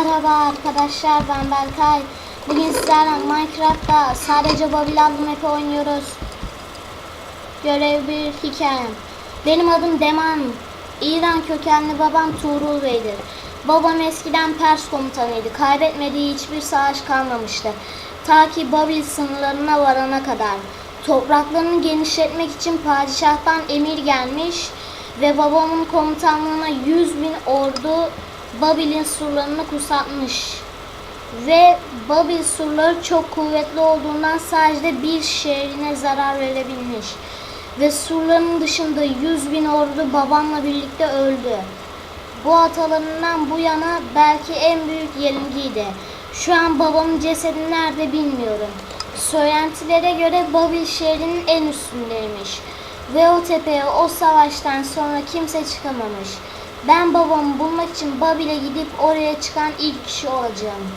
Merhaba arkadaşlar ben Berkay. Bugün sizlerle Minecraft'ta sadece Babylon Map'i oynuyoruz. Görev bir hikayem. Benim adım Deman. İran kökenli babam Tuğrul Bey'dir. Babam eskiden Pers komutanıydı. Kaybetmediği hiçbir savaş kalmamıştı. Ta ki Babil sınırlarına varana kadar. Topraklarını genişletmek için padişahtan emir gelmiş ve babamın komutanlığına 100 bin ordu Babil'in surlarını kuşatmış. Ve Babil surları çok kuvvetli olduğundan sadece bir şehrine zarar verebilmiş. Ve surların dışında 100 bin ordu babamla birlikte öldü. Bu atalarından bu yana belki en büyük yenilgiydi. Şu an babamın cesedi nerede bilmiyorum. Söylentilere göre Babil şehrinin en üstündeymiş. Ve o tepeye o savaştan sonra kimse çıkamamış. Ben babamı bulmak için Babil'e gidip oraya çıkan ilk kişi olacağım.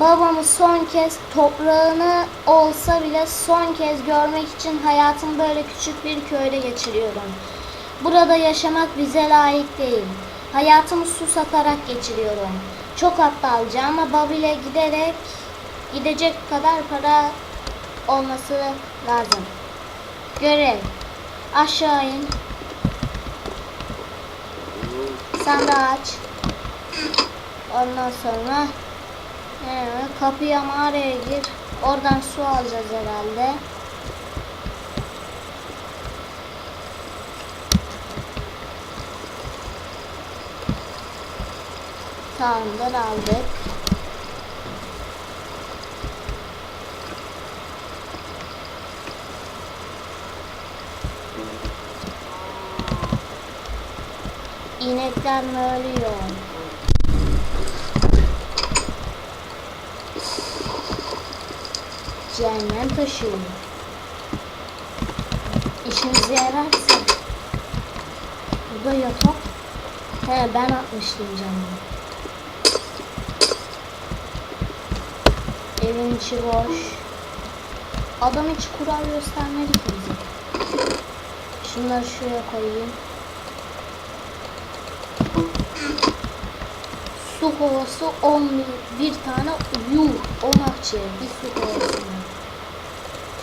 Babamı son kez toprağını olsa bile son kez görmek için hayatımı böyle küçük bir köyde geçiriyorum. Burada yaşamak bize layık değil. Hayatımı su satarak geçiriyorum. Çok aptalca ama Babil'e giderek gidecek kadar para olması lazım. Görev. Aşağı in. Sen de aç. Ondan sonra evet, kapıya mağaraya gir. Oradan su alacağız herhalde. Tamamdır aldık. İnekler mi ölüyor? Cehennem taşı. İşimize yararsa. Burada yatak. He ben atmıştım canım. Evin içi boş. Adam hiç kural göstermedi ki bize. Şunları şuraya koyayım. Su kovası 10 bir, bir tane yuh 10 akçe bir su kovasına.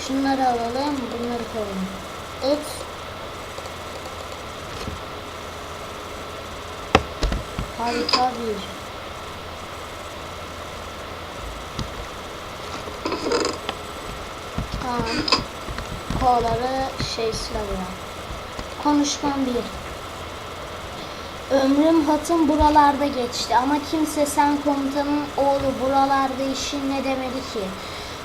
Şunları alalım bunları koyalım. Et. Harika bir. Tamam. Kovaları şey sıralıyor. Konuşmam bir. Ömrüm hatım buralarda geçti ama kimse sen komutanın oğlu buralarda işin ne demedi ki.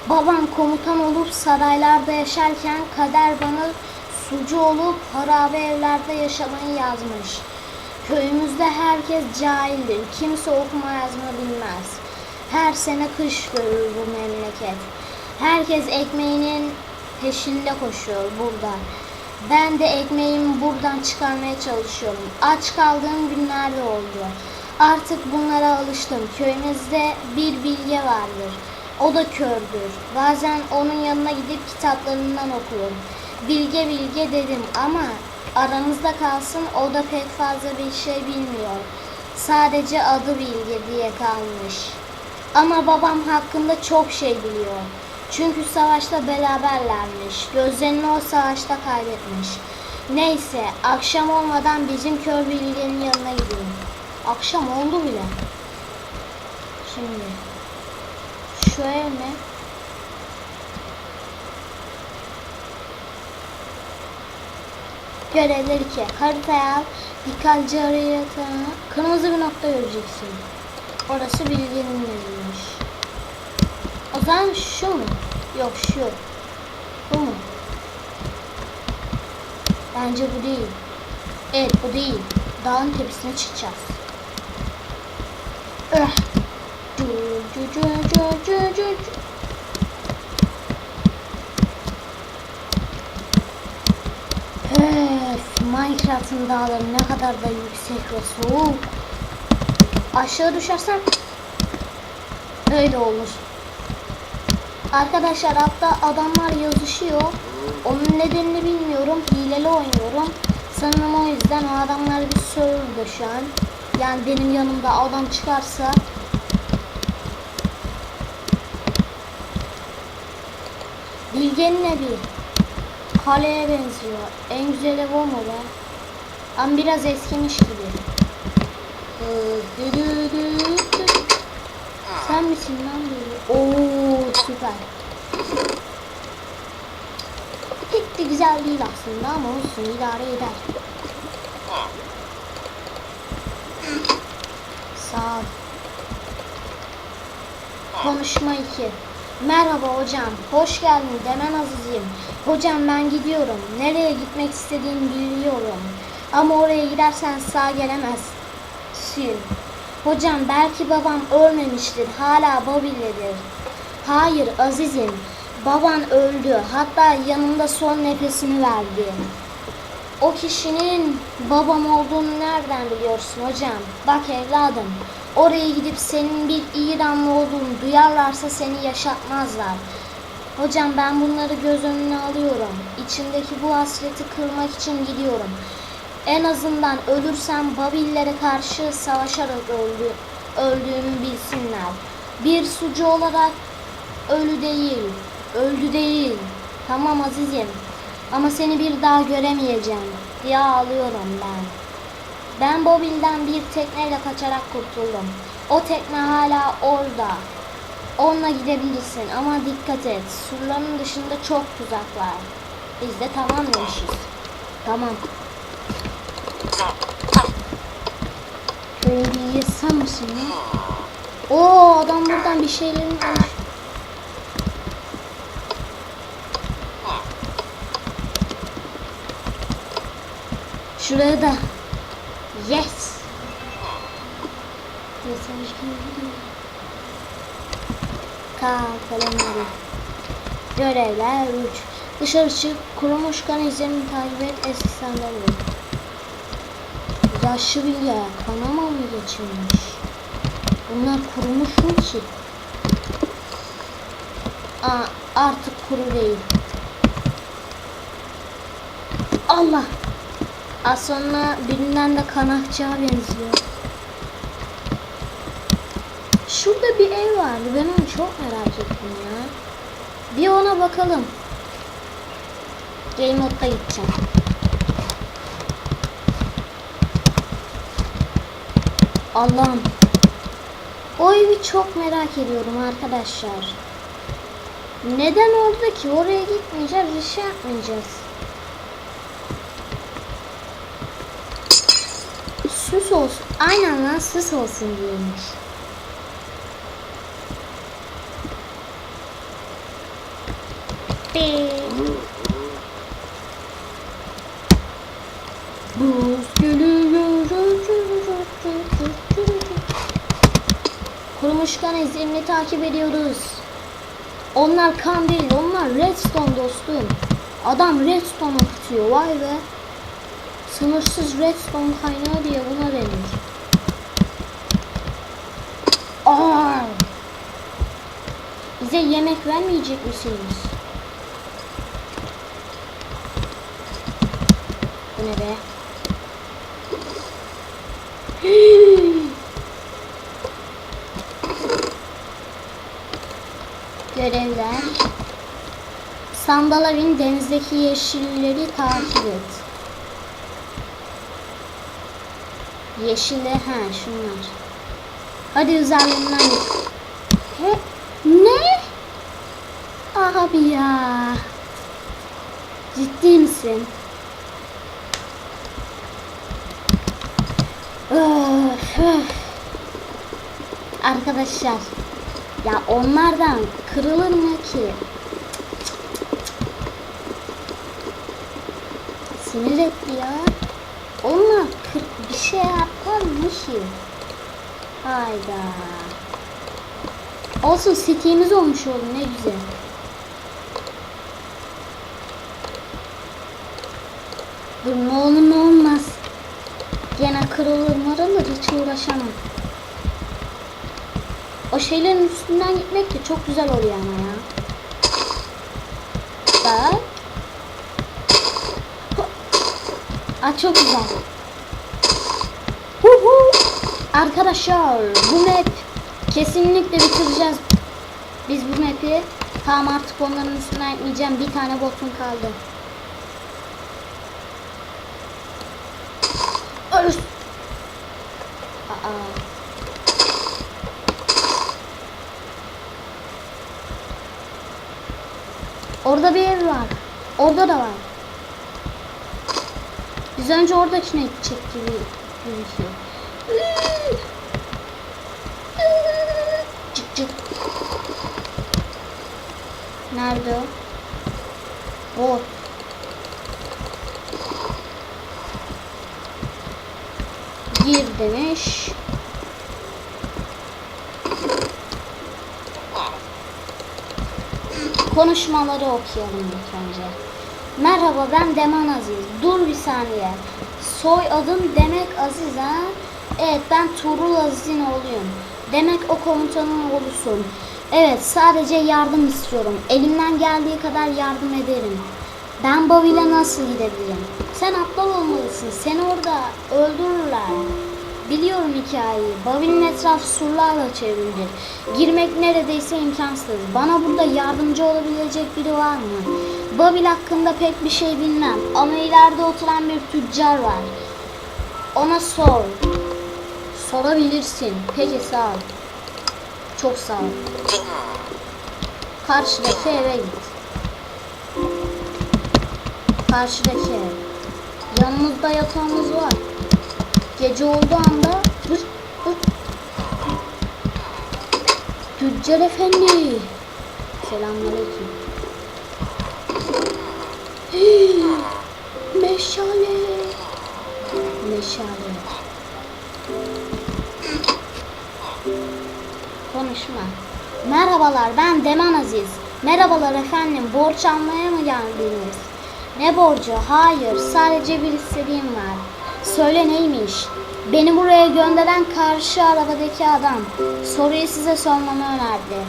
Babam komutan olup saraylarda yaşarken kader bana sucu olup harabe evlerde yaşamayı yazmış. Köyümüzde herkes cahildir. Kimse okuma yazma bilmez. Her sene kış görür bu memleket. Herkes ekmeğinin peşinde koşuyor burada. Ben de ekmeğimi buradan çıkarmaya çalışıyorum. Aç kaldığım günler de oldu. Artık bunlara alıştım. Köyümüzde bir bilge vardır. O da kördür. Bazen onun yanına gidip kitaplarından okurum. Bilge bilge dedim ama aramızda kalsın o da pek fazla bir şey bilmiyor. Sadece adı bilge diye kalmış. Ama babam hakkında çok şey biliyor. Çünkü savaşta beraberlermiş. Gözlerini o savaşta kaybetmiş. Neyse akşam olmadan bizim kör bilgenin yanına gideyim. Akşam oldu bile. Şimdi ev mi? Görevler 2. Haritaya al. Dikkatlice haritana. Kırmızı bir nokta göreceksin. Orası bilginin yeriymiş. Zaman şu mu? Yok şu. Bu mu? Bence bu değil. Evet bu değil. Dağın tepesine çıkacağız. Öh. Cu, cu, cu, cu, cu, cu. Öf, Minecraft'ın dağları ne kadar da yüksek ve soğuk. Aşağı düşersem öyle olur. Arkadaşlar hatta adamlar yazışıyor. Onun nedenini bilmiyorum. Hileli oynuyorum. Sanırım o yüzden o adamlar bir server'da şu an. Yani benim yanımda adam çıkarsa Bilge'nin evi kaleye benziyor. En güzel ev o mu be? Ama biraz eskimiş gibi. Ee, Sen misin lan? Oo süper. Pek de güzel değil aslında ama olsun idare eder. Sağ ol. Konuşma 2. Merhaba hocam. Hoş geldin Demen Aziz'im. Hocam ben gidiyorum. Nereye gitmek istediğini biliyorum. Ama oraya gidersen sağ gelemezsin. Hocam belki babam ölmemiştir. Hala Babil'dedir. Hayır Aziz'im. Baban öldü. Hatta yanımda son nefesini verdi. O kişinin babam olduğunu nereden biliyorsun hocam? Bak evladım, oraya gidip senin bir İranlı olduğunu duyarlarsa seni yaşatmazlar. Hocam ben bunları göz önüne alıyorum. İçimdeki bu hasreti kırmak için gidiyorum. En azından ölürsem Babillere karşı savaşarak öldü, öldüğümü bilsinler. Bir sucu olarak ölü değil, öldü değil. Tamam azizim. Ama seni bir daha göremeyeceğim diye ağlıyorum ben. Ben Bobil'den bir tekneyle kaçarak kurtuldum. O tekne hala orada. Onunla gidebilirsin ama dikkat et. Surların dışında çok tuzak var. Biz de tamam demişiz. Tamam. Şöyle bir yesem misin? Oo adam buradan bir şeylerin almış. Şuraya da. Yes. Mesaj geldi. Kalkalım. Görevler 3. Dışarı çık. Kurumuş kan izlerini takip et. Eski sandalye. Yaşlı bilge. Kanama mı geçirmiş? Bunlar kurumuş mu ki? Aa, artık kuru değil. Allah. Az sonra birinden de kanakçığa benziyor. Şurada bir ev vardı. Ben onu çok merak ettim ya. Bir ona bakalım. Game mode'da gideceğim. Allah'ım. O evi çok merak ediyorum arkadaşlar. Neden orada ki? Oraya gitmeyeceğiz, bir şey yapmayacağız. Süs olsun. Aynen lan süs olsun diyormuş. Buz geliyor. Kurumuş kan izlerini takip ediyoruz. Onlar kan değil, onlar redstone dostum. Adam redstone akıtıyor, vay be. Sınırsız redstone kaynağı diye buna denir. Aa! Bize yemek vermeyecek misiniz? Bu ne be? Görevler. Sandala bin denizdeki yeşilleri takip et. Yeşille ha şunlar. Hadi üzerinden git. He, ne? Abi ya. Ciddi misin? Öf, öf. Arkadaşlar ya onlardan kırılır mı ki? Sinir etti ya. Onlar kır, bir şey yapar mı ki? Hayda. Olsun sitemiz olmuş oldu ne güzel. Dur ne olur ne olmaz. Gene kırılır marılır hiç uğraşamam. O şeylerin üstünden gitmek de çok güzel oluyor ama ya. Bak. Aa, çok güzel. Arkadaşlar bu map kesinlikle bitireceğiz. Biz bu map'i Tamam artık onların üstüne etmeyeceğim. Bir tane botum kaldı. Öl. Aa. Orada bir ev var. Orada da var. Biz önce oradakine gidecek gibi gözüküyor. Cık cık. Nerede o? Bot. Gir demiş. Konuşmaları okuyalım ilk önce. Merhaba ben Deman Aziz. Dur bir saniye. Soy adım demek Aziz ha? Evet ben Tuğrul Aziz'in oğluyum. Demek o komutanın oğlusun. Evet sadece yardım istiyorum. Elimden geldiği kadar yardım ederim. Ben Babil'e nasıl gidebilirim? Sen aptal olmalısın. Seni orada öldürürler. Biliyorum hikayeyi. Babil'in etrafı surlarla çevrilidir. Girmek neredeyse imkansız. Bana burada yardımcı olabilecek biri var mı? Babil hakkında pek bir şey bilmem. Ama ileride oturan bir tüccar var. Ona sor. Sorabilirsin. Peki sağ ol. Çok sağ ol. Karşıdaki eve git. Karşıdaki ev. Yanımızda yatağımız var. Gece olduğu anda hır hır. Tüccar efendi. Selamünaleyküm. Hey, Meşale. Meşale. Konuşma. Merhabalar ben Deman Aziz. Merhabalar efendim borç almaya mı geldiniz? Ne borcu? Hayır sadece bir istediğim var. Söyle neymiş? Beni buraya gönderen karşı arabadaki adam. Soruyu size sormamı önerdi.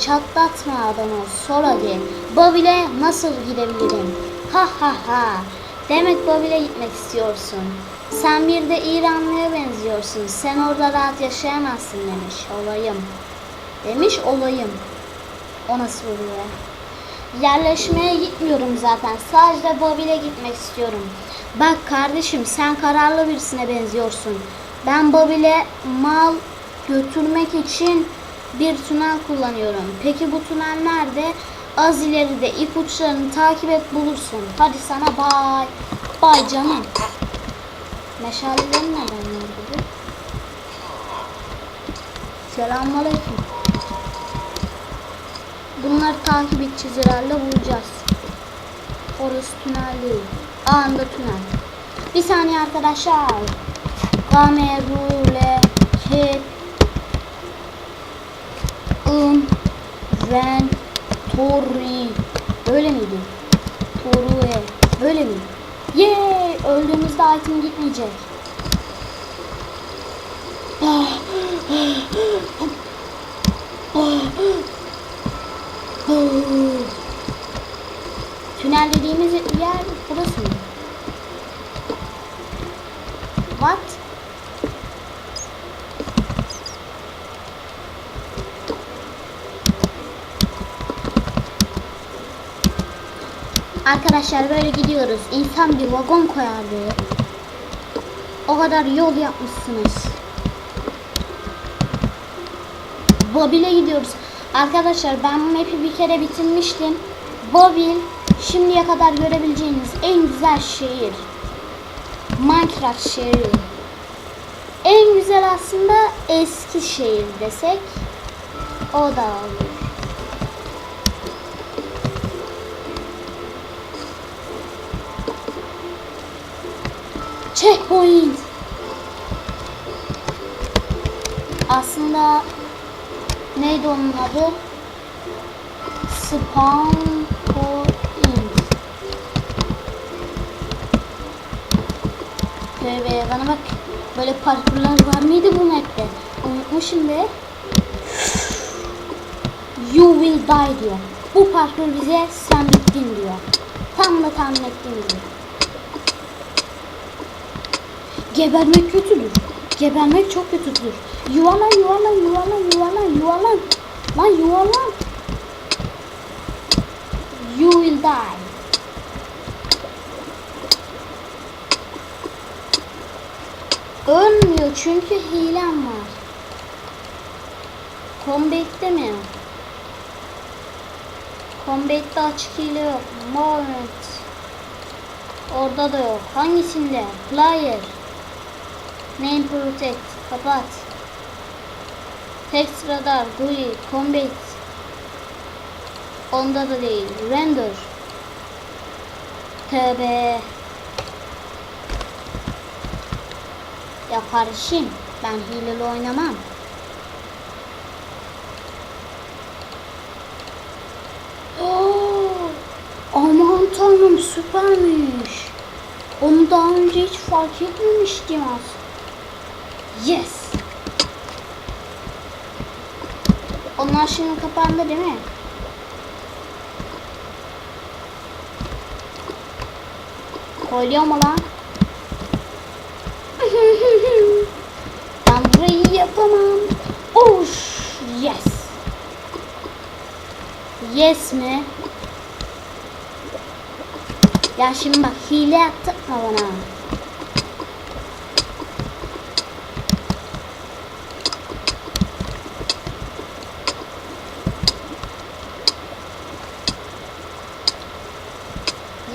Çatlatma adamı sor hadi. Babil'e nasıl gidebilirim? Ha ha ha. Demek Babil'e gitmek istiyorsun. Sen bir de İranlıya benziyorsun. Sen orada rahat yaşayamazsın demiş. Olayım. Demiş olayım. O nasıl oluyor? Yerleşmeye gitmiyorum zaten. Sadece Babil'e gitmek istiyorum. Bak kardeşim sen kararlı birisine benziyorsun. Ben Babil'e mal götürmek için bir tünel kullanıyorum. Peki bu tünel nerede? Az ileride ipuçlarını takip et bulursun. Hadi sana bay. Bay canım. Meşalelerin neden nerede? Selamünaleyküm. Bunları takip edeceğiz herhalde bulacağız. Orası tünel değil. Anda tünel. Bir saniye arkadaşlar. Kamerule ke ın ven tori böyle miydi? Torue böyle mi? Yay! Öldüğümüzde item gitmeyecek. Tünel dediğimiz yer burası mı? Arkadaşlar böyle gidiyoruz. İnsan bir vagon koyardı. O kadar yol yapmışsınız. Babil'e gidiyoruz. Arkadaşlar ben bu map'i bir kere bitirmiştim. Babil şimdiye kadar görebileceğiniz en güzel şehir. Minecraft şehri. En güzel aslında eski şehir desek o da olur. Checkpoint. Aslında neydi onun adı? Spawn point. Tövbe bana bak. Böyle parkurlar var mıydı bu map'te? Unutmuşum be. You will die diyor. Bu parkur bize sen bittin diyor. Tam da tahmin ettiğim gibi. Gebermek kötüdür. Gebermek çok kötüdür. Yuvarlan yuvarlan yuvarlan yuvarlan yuvarlan. Lan yuvarlan. die. Ölmüyor çünkü hilem var. Combat'te mi? Combat'te açık hile yok. Moment. Orada da yok. Hangisinde? Player. Name Protect. Kapat. Text Radar. GUI. Combat. Onda da değil. Render. Tövbe. Ya kardeşim ben hileli oynamam. Oo, aman tanrım süpermiş. Onu daha önce hiç fark etmemiştim az. Yes. Onlar şimdi kapandı değil mi? Koyuyor mu lan? ben burayı yapamam. Oş, yes. Yes mi? Ya şimdi bak hile yaptırma bana.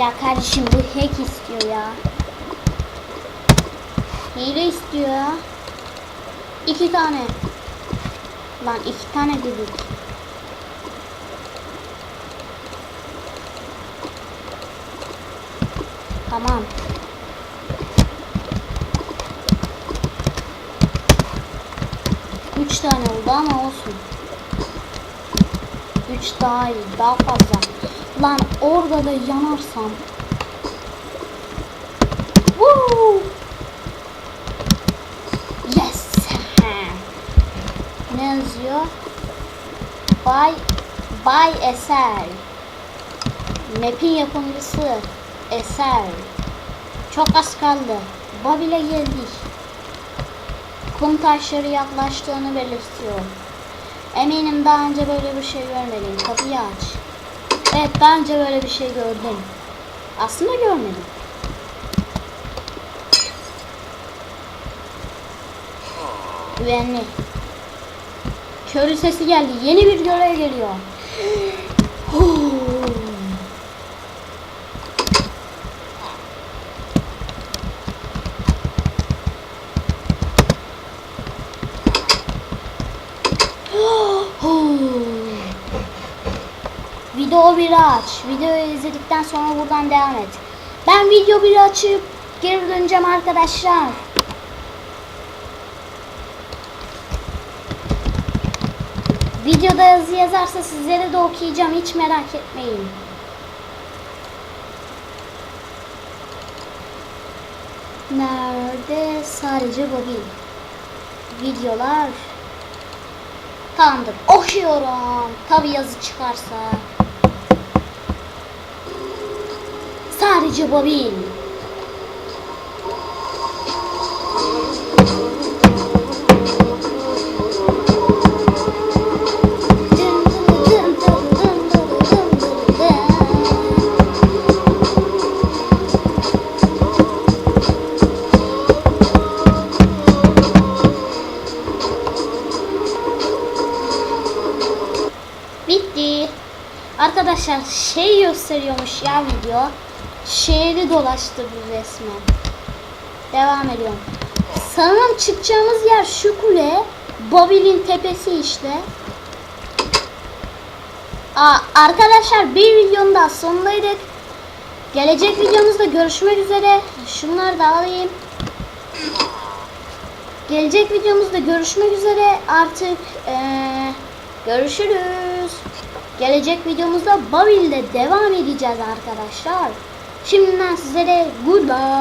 Ya kardeşim bu hack istiyor ya. Hile istiyor ya. İki tane. Lan iki tane dedik. Tamam. Üç tane oldu ama olsun. Üç daha iyi, daha fazla. Lan orada da yanarsam. Woo! Yes. ne yazıyor? Bay Bay Eser. Map'in yapımcısı Eser. Çok az kaldı. Babil'e geldik. Kum taşları yaklaştığını belirtiyor. Eminim daha önce böyle bir şey görmedim. Kapıyı aç. Evet daha önce böyle bir şey gördüm. Aslında görmedim. Güvenli. Körü sesi geldi. Yeni bir görev geliyor. Video bir aç. Videoyu izledikten sonra buradan devam et. Ben video bir açıp geri döneceğim arkadaşlar. Videoda yazı yazarsa sizlere de okuyacağım. Hiç merak etmeyin. Nerede? Sadece Bobby. Videolar. Tamamdır. Okuyorum. Tabi yazı çıkarsa. Sadece Bobby. Bitti. Arkadaşlar şey gösteriyormuş ya video. Şehri dolaştırdı resmen. Devam ediyorum. Sanırım çıkacağımız yer şu kule. Babil'in tepesi işte. Aa, arkadaşlar bir videonun daha sonundaydık. Gelecek videomuzda görüşmek üzere. Şunları da alayım. Gelecek videomuzda görüşmek üzere. Artık eee, görüşürüz. Gelecek videomuzda Babil'de devam edeceğiz arkadaşlar. Şimdiden sizlere goodbye.